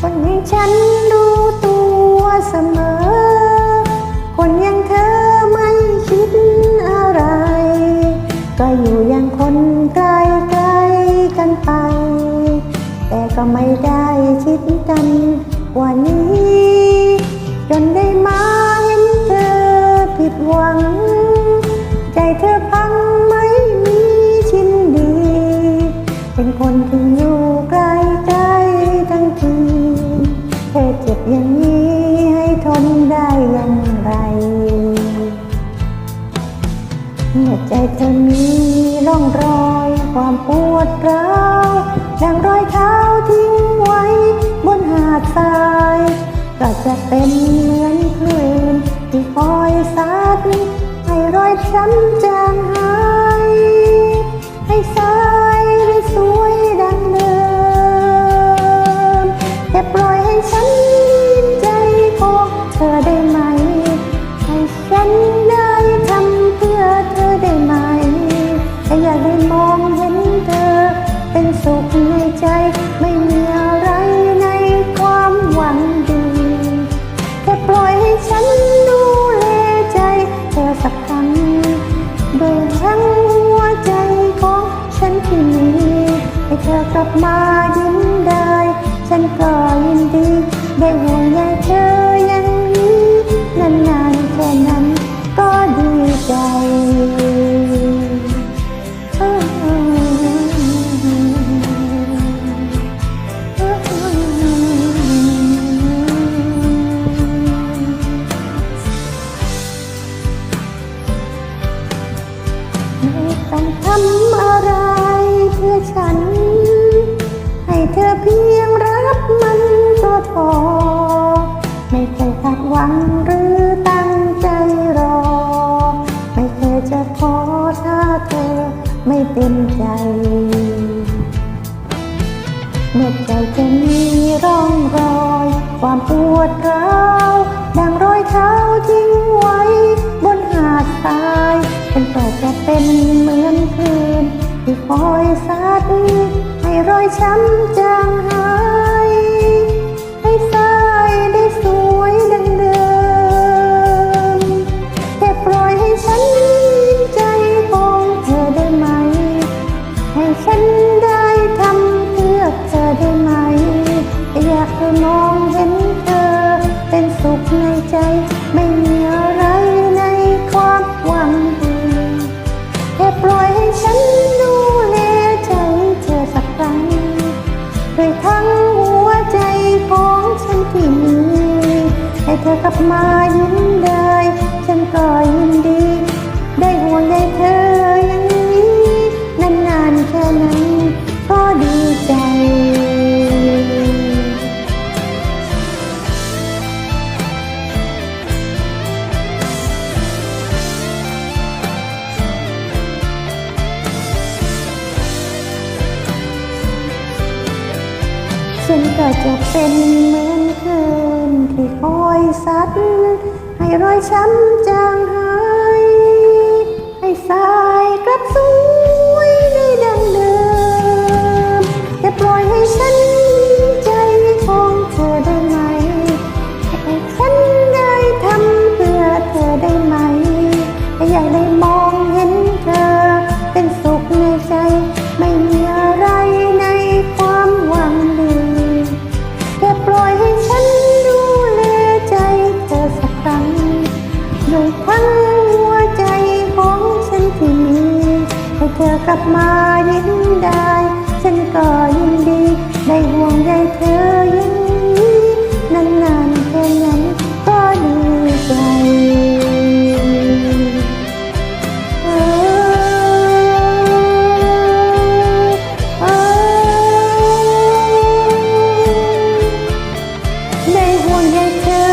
คนยังฉันรู้ตัวเสมอ คนอย่างเธอไม่คิดอะไร ก็อยู่ เมื่อใจเธอมีร่องรอยความปวดร้าวดังรอยเท้าทิ้งไว้ บนหาดทราย ก็จะเป็นเหมือนคลื่นที่คอยซัดให้รอยช้ำจางหาย ให้สาย ที่มีให้เธอกลับมายิ้มได้ ฉันก็ยินดี ได้ห่วงใยเธออย่างนี้นานๆแค่นั้นก็ดีใจไม่ต้องทำอะไรเพื่อ ฉัน ให้เธอเพียงรับมันก็พอ ไม่เคยคาดหวังหรือตั้งใจรอ ไม่เคยจะขอถ้าเธอไม่เต็มใจ เมื่อใจจะมีร่องรอย ความปวดร้าวดังรอยเท้าทิ้งไว้ บนหาดทรายเป็นก็จะเป็นเหมือ ช้ำจางหายให้สายได้สวยดังเดิมแค่ปล่อยให้ฉันใจของเธอได้ไหม ให้ฉันได้ทำเพื่อเธอได้ไหม อยากให้มองเห็นเธอเป็นสุขในใจ ด้วยทั้งหัวใจของฉันที่มี ให้เธอกลับมายิ้มได้ฉันก็ยินดี ฉันก็จะเป็นเหมือนคืนที่คอยสัดให้รอยช้ำจาง เธอกลับมายิ้มได้ ฉันก็ยินดี ได้ห่วงใยเธออย่งนี้นานแค่ไหนก็ดีใจได้ห่วงใยเธอ